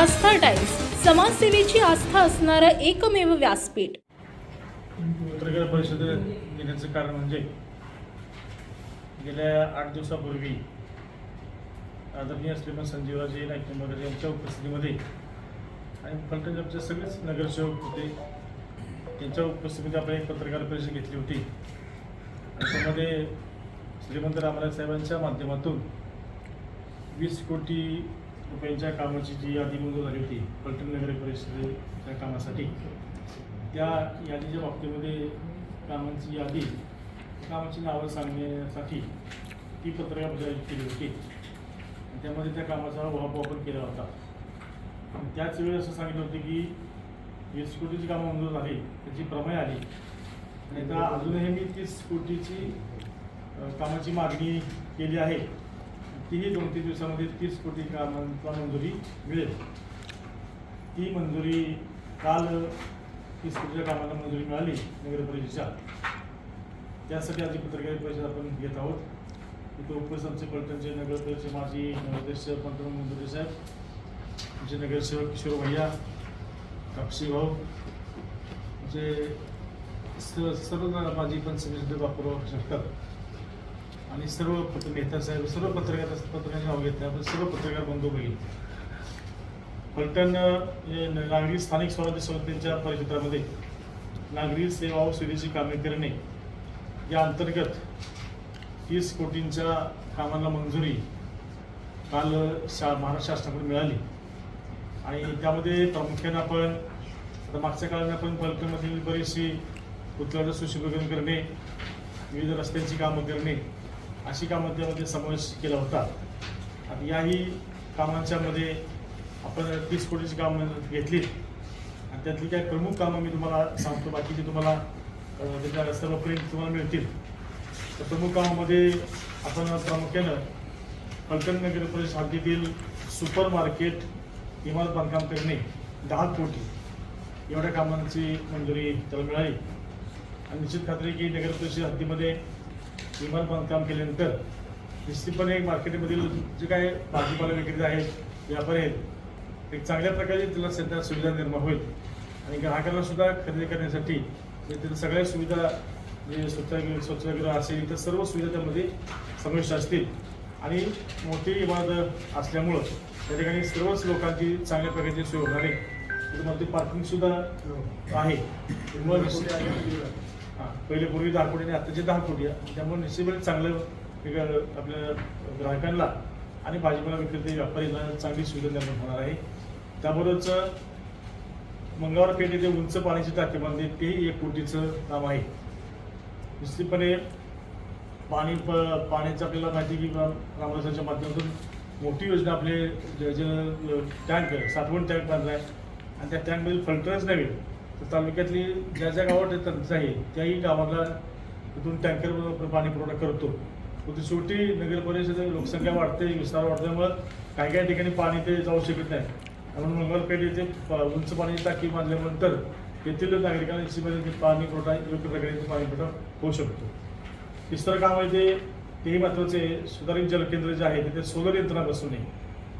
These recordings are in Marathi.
आस्था टाईम्स समाजसेवेची आस्था असणारं एकमेव व्यासपीठ. पत्रकार परिषद घेण्याचं कारण म्हणजे गेल्या आठ दिवसापूर्वी आदरणीय श्रीमंत संजीवराजे नाईकंबर यांच्या उपस्थितीमध्ये आणि फलटणचे सगळेच नगरसेवक होते. त्यांच्या उपस्थितीमध्ये आपण एक पत्रकार परिषद घेतली होती. त्यामध्ये श्रीमंत रामराज साहेबांच्या माध्यमातून वीस कोटी रुपयांच्या कामाची जी यादी मंजूर झाली होती पलटण नगर परिषदेच्या कामासाठी त्या यादीच्या बाबतीमध्ये कामांची यादी कामाची नावं सांगण्यासाठी ती पत्रकार परिषद केली होती. आणि त्यामध्ये त्या कामाचा वापर केला होता. त्याच वेळी असं सांगितलं होतं की वीस कोटीची कामं मंजूर झाली त्याची प्रमेय आली. आणि त्या अजूनही मी तीस कोटीची कामाची मागणी केली आहे. तीही दोन तीन दिवसामध्ये तीस कोटी कामांचा मंजुरी मिळेल. ती मंजुरी काल तीस कोटीच्या कामाला मंजुरी मिळाली नगर परिषदेच्या. त्यासाठी आज पत्रकार परिषद आपण घेत आहोत. इथं उपस्थित पलटणचे नगर माजी नगराध्यक्ष पंतप्रधान मंजुरी साहेब आमचे नगरसेवक किशोर भैया कापशी भाऊ आमचे स- सर्व माजी पंच बापूराव शकतात आणि सर्व पत्र नेता साहेब सर्व पत्रकार पत्रकारांचे नाव घेतले आपण सर्व पत्रकार बंधू बघितले पलटण हे नागरी स्थानिक स्वराज्य संस्थेच्या परिक्षेत्रामध्ये नागरी सेवा व सुविधेची कामे करणे या अंतर्गत तीस कोटींच्या कामांना मंजुरी काल शा महाराष्ट्र शासनाकडून मिळाली. आणि त्यामध्ये प्रामुख्यानं आपण आता मागच्या काळात आपण पलटणमधील बरीचशी पुतळ्याचं सुशुभीकरण करणे विविध रस्त्यांची कामं करणे अशी कामं त्यामध्ये समावेश केला होता. आणि याही कामांच्या मध्ये आपण तीस कोटीची कामं घेतलीत आणि त्यातली काही प्रमुख कामं मी तुम्हाला सांगतो बाकीची तुम्हाला त्याच्या सर्व प्रेम तुम्हाला मिळतील. तर प्रमुख कामामध्ये आपण प्रामुख्यानं फलटण नगर परिषद हद्दीतील सुपर मार्केट इमारत बांधकाम करणे दहा कोटी एवढ्या कामांची मंजुरी त्याला मिळाली. आणि निश्चित खात्री की नगर परिषद हद्दीमध्ये विमान बांधकाम केल्यानंतर निश्चितपणे मार्केटमधील जे काय भाजीपाला विक्रेते आहेत व्यापारी आहेत एक चांगल्या प्रकारे त्याला सध्या सुविधा निर्माण होईल. आणि ग्राहकांना सुद्धा खरेदी करण्यासाठी म्हणजे तिथं सगळ्या सुविधा म्हणजे स्वच्छ स्वच्छगृह असेल तर सर्व सुविधा त्यामध्ये समाविष्ट असतील. आणि मोठी इमारत असल्यामुळं त्या ठिकाणी सर्वच लोकांची चांगल्या प्रकारची सोय होणार आहे. त्याच्यामध्ये पार्किंगसुद्धा आहे. पहिले पूर्वी दहा कोटी आणि आत्ताचे दहा कोटी आहे. त्यामुळे निश्चितपणे चांगलं आपल्या ग्राहकांना आणि भाजीपाला विक्रेते व्यापारीला चांगली सुविधा निर्माण होणार आहे. त्याबरोबरच मंगळवार पेठ येथे उंच पाण्याची टाकी बांधली. तेही एक कोटीचं काम आहे. निश्चितपणे पाणी प पाण्याचं आपल्याला माहिती की रामदासाच्या माध्यमातून मोठी योजना आपले जे जे टँक साठवण टँक बांधला आहे आणि त्या टँकमध्ये फिल्टरच नव्हे. तर तालुक्यातली ज्या ज्या गावात टंचाई आहे त्याही गावाला तिथून टँकर पाणी पुरवठा करतो. ती शेवटी नगर परिषद लोकसंख्या वाढते विस्तार वाढल्यामुळं काही काही ठिकाणी पाणी ते जाऊ शकत नाही. म्हणून मंगळपेठ येथे उंच पाण्याची टाकी बांधल्यानंतर तेथील नागरिकांना निश्चितपणे ते पाणी पुरवठा योग्य प्रकारे पाणी पुरवठा होऊ शकतो. तिसरं काम आहे ते तेही महत्त्वाचे आहे. सुधारित जलकेंद्र जे आहे तिथे सोलर यंत्रणा बसून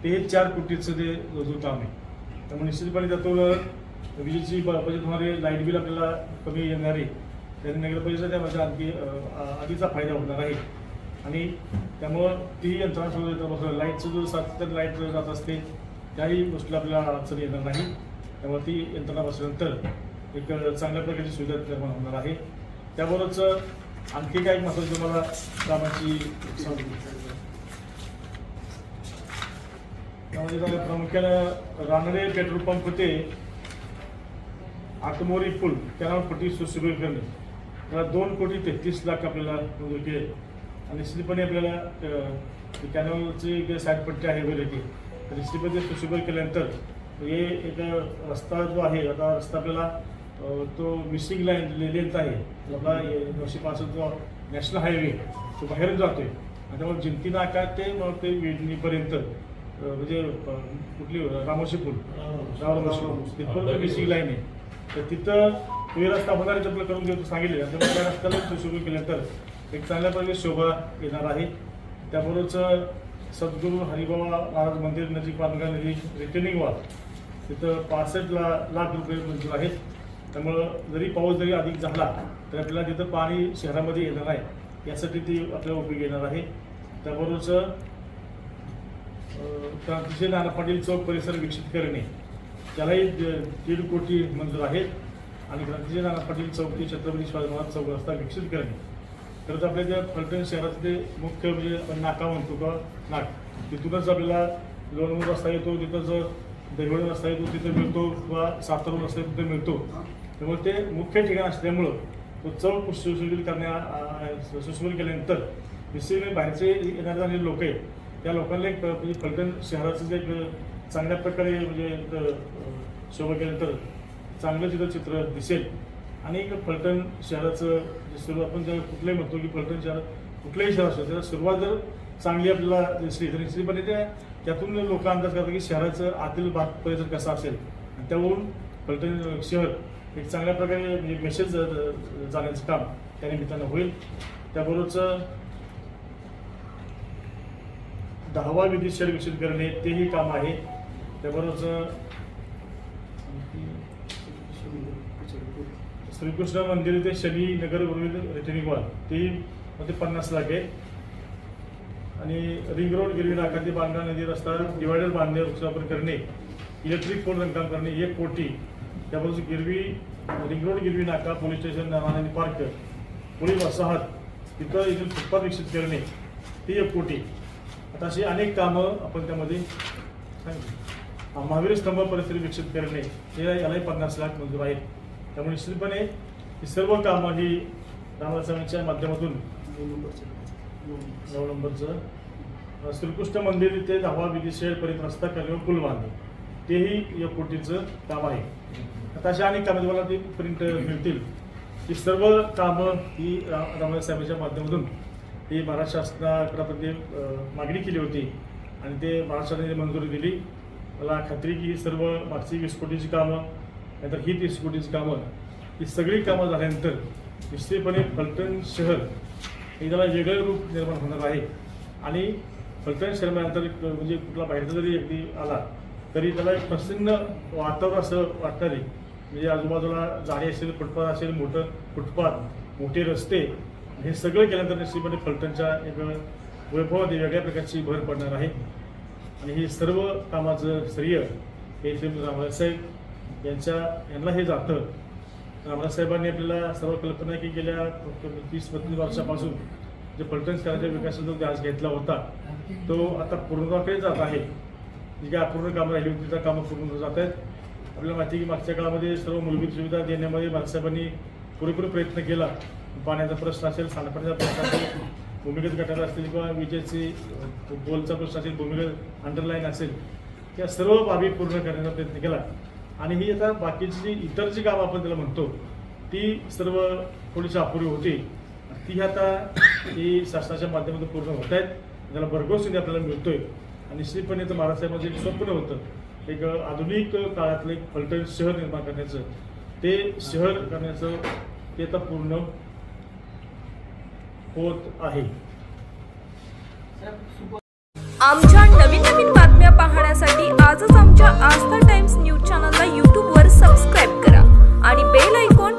ते चार कोटीचं ते काम आहे. त्यामुळे निश्चितपणे त्यातून विजेची बचत होणारे लाइट बिल आपल्याला कमी येणार आहे. त्याने नगर परिषद त्यामध्ये आणखी आधीचा फायदा होणार आहे. आणि त्यामुळं तीही यंत्रणा सोलर यंत्रणा लाईटचं जो सातत्याने लाइट जात असते त्याही गोष्टीला आपल्याला अडचण येणार नाही. त्यामुळे ती यंत्रणा बसल्यानंतर एक चांगल्या प्रकारची सुविधा निर्माण होणार आहे. त्याबरोबरच आणखी काही महत्वाची तुम्हाला कामाची त्यामध्ये प्रामुख्यानं रानडे पेट्रोल पंप ते आतमोरी पूल कॅनॉल पट्टी सुशोभित करणे. त्याला दोन कोटी तेहतीस लाख आपल्याला केले. आणि निश्चितपणे आपल्याला कॅनॉलची जे साईड पट्टी आहे वगैरे ती तर निश्चितपणे ते सुशोभित केल्यानंतर हे एक रस्ता जो आहे आता रस्ता आपल्याला तो मिसिंग लाईन लेंथ आहे. आपला नऊशे पासष्ट जो नॅशनल हायवे तो बाहेरून जातोय. आणि त्यामुळे जिंती नाका ते मग ते वेडणीपर्यंत अं, म्हणजे कुठली रामोशी पूल? रामोशी पूल. तिथपर्यंत मिसिंग लाईन आहे. तर तिथं हे रस्ता होणारे आपलं करून घेऊन सांगितले. आणि त्या रस्त्याला सुरू केल्यानंतर एक चांगल्या प्रकारे शोभा येणार आहे. त्याबरोबरच सद्गुरू हरिबाबा महाराज मंदिर नजीक बांधकाम नदी रिटर्निंग वॉल तिथं पासष्ट ला लाख रुपये मंजूर आहेत. त्यामुळं जरी पाऊस जरी अधिक झाला तर आपल्याला तिथं पाणी शहरामध्ये येणार आहे. यासाठी ती आपल्याला उपयोग येणार आहे. त्याबरोबरच क्रांतिशील नाना पाटील चौक परिसर विकसित करणे. त्यालाही द- दीड कोटी मंजूर आहेत. आणि क्रांतीजी नाना पाटील चौक ते छत्रपती शिवाजी महाराज चौक रस्ता विकसित करणे. खरंच आपल्या ज्या फलटण शहरातले मुख्य म्हणजे आपण नाका म्हणतो का नाक. तिथूनच आपल्याला लोणवूर रस्ता येतो तिथं जर दहिवड रस्ता येतो तिथं मिळतो किंवा सातारून रस्ता येतो तिथं मिळतो. त्यामुळे ते मुख्य ठिकाण असल्यामुळं तो चौक सुशोभित करण्या अं, सुशोभित केल्यानंतर निश्चितपणे बाहेरचे येणारे जाणारे लोक आहेत त्या लोकांना एक म्हणजे फलटण शहराचं जे एक चांगल्या प्रकारे म्हणजे शोभा केल्यानंतर चांगलं तिथं चित्र दिसेल. आणि एक फलटण शहराचं जे सुरू आपण जर कुठलंही म्हणतो की फलटण शहर कुठलंही शहर असतं त्याला सुरुवात जर चांगली आपल्याला दिसली तर निश्चितपणे त्या त्यातून लोक अंदाज करतात की शहराचं आतील भाग परिसर कसा असेल. आणि त्यावरून फलटण शहर एक चांगल्या प्रकारे म्हणजे मेसेज जाण्याचं काम त्या निमित्तानं होईल. त्याबरोबरच दहावा विधी शेड विकसित करणे तेही काम आहे. त्याबरोबरच श्रीकृष्ण मंदिर ते शनी नगर वरील रिटर्निंग वॉलमध्ये पन्नास लाख आहे. आणि रिंग रोड गिरवी नाका ते बांधणा नदी रस्ता डिवायडर बांधणे वृक्षारोपण करणे इलेक्ट्रिक पोल रंगकाम करणे एक कोटी. त्याबरोबर गिरवी रिंग रोड गिरवी नाका police station Narayani park police वसाहत तिथं इथून फुटपाथ विकसित करणे ती एक कोटी. आता अशी अनेक कामं आपण त्यामध्ये सांगितली. महावीर स्तंभ परिसर विकसित करणे हे यालाही पन्नास लाख मंजूर आहेत. त्यामुळे निश्चितपणे ही सर्व कामं ही रामरासांच्या माध्यमातून नऊ नंबरचं श्रीकृष्ण मंदिर ते दहावा विधी शेडपर्यंत रस्ता करणे पूल बांधणे. तेही या कोटीचं काम आहे. आता अशा अनेक कामं तुम्हाला ती प्रिंट मिळतील. ही सर्व कामं ही रामदास साहेबांच्या माध्यमातून ही महाराष्ट्र शासनाकडे मागणी केली होती आणि ते महाराष्ट्राने मंजुरी दिली. मला खात्री की ही सर्व मागची वीस कोटीची कामं नाहीतर ही तीस कोटीची कामं ही सगळी कामं झाल्यानंतर निश्चितपणे फलटण शहर हे त्याला वेगळं रूप निर्माण होणार आहे. आणि फलटण शहर एक म्हणजे कुठला बाहेरचा जरी अगदी आला तरी त्याला एक प्रसन्न वातावरण असं वाटणारी आहे. म्हणजे आजूबाजूला झाडे असेल फुटपाथ असेल मोठं फुटपाथ मोठे रस्ते हे सगळं केल्यानंतर निश्चितपणे फलटणच्या एक वैभवात वेगळ्या प्रकारची भर पडणार आहे. आणि हे सर्व कामाचं श्रेय हे श्री रामदास साहेब यांच्या यांना हे जातं. रामराज साहेबांनी आपल्याला सर्व कल्पना की गेल्या तीस बत्तीस वर्षापासून जे पर्यटन शहराच्या विकासाचा ध्यास घेतला होता तो आता पूर्णत्वाकडे जात आहे. जी काही अपूर्ण कामं राहिली होती त्या कामं पूर्ण जात आहेत आपल्याला माहिती की मागच्या काळामध्ये सर्व मूलभूत सुविधा देण्यामध्ये बाळासाहेबांनी पुरेपूर प्रयत्न केला. पाण्याचा प्रश्न असेल सांडपाण्याचा प्रश्न असेल भूमिगत गटार असतील किंवा विजेची अ, प्रश्न असेल भूमिगत अंडरलाईन असेल या सर्व बाबी पूर्ण करण्याचा प्रयत्न केला. आणि ही आता बाकीची जी इतर जी कामं आपण त्याला म्हणतो ती सर्व थोडीशी अपुरी होती. ती आता ही शासनाच्या माध्यमातून पूर्ण होत आहेत. त्याला भरघोस निधी आपल्याला मिळतोय. आणि श्रीपणे तर महाराष्ट्रामध्ये एक स्वप्न होतं. एक आधुनिक काळातलं एक फलटण शहर निर्माण करण्याचं. ते शहर करण्याचं ते आता पूर्ण होत आहे. आमच्या नवीन नवीन बातम्या पाहण्यासाठी आजच आमच्या आस्था टाइम्स न्यूज चॅनलला यूट्यूबवर सबस्क्राईब करा आणि बेल आयकॉन